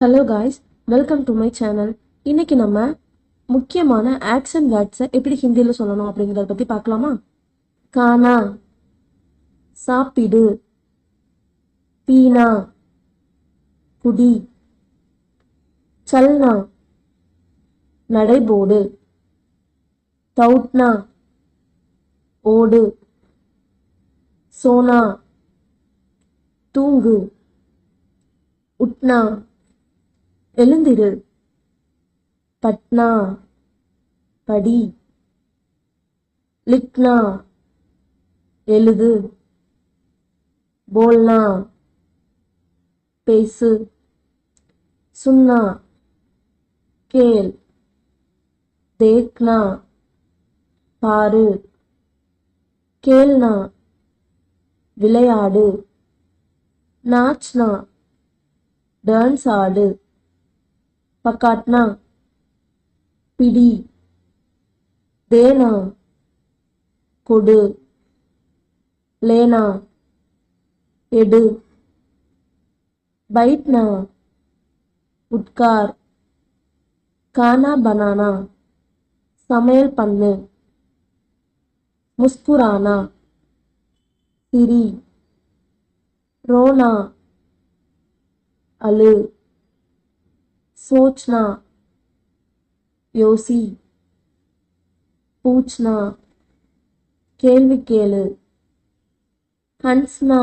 Hello guys welcome to my channel இன்னைக்கு நம்ம முக்கியமான ஆக்ஷன் வேர்ட்ஸை எப்படி ஹிந்தியில் சொல்லணும் அப்படிங்கிறத பற்றி பார்க்கலாமா? கானா சாப்பிடு பீனா குடி சல்னா நடைபோடு தவுட்னா ஓடு சோனா தூங்கு உட்னா. எழுந்திரு. பட்னா படி. லிக்னா எழுது. போல்னா பேசு. சுன்னா கேள். தேக்னா பாரு. கேள்னா விளையாடு. நாச்னா டான்ஸ் ஆடு. பக்காட்னா பிடி தேனா கொடு லேனா எடு பைட்னா உட்கார் கானா பனானா சமையல் பண்ணு முஸ்குரானா சிரி ரோனா அழு. सोचना யோசி பூச்னா கேள்வி கேளு ஹன்ஸ்னா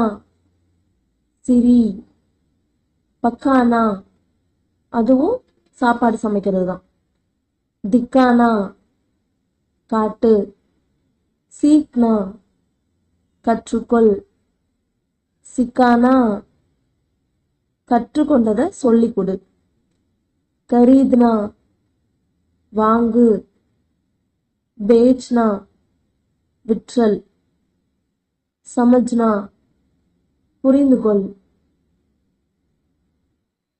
சிரி பக்கானா அதுவும் சாப்பாடு சமைக்கிறது தான் திக்கானா காட்டு சீக்னா கற்றுக்கொள் சிக்கானா கற்றுக்கொண்டதை சொல்லிக் கொடு கரீத்னா வாங்கு பேச்னா விற்றல் சமஜ்னா புரிந்து கொள்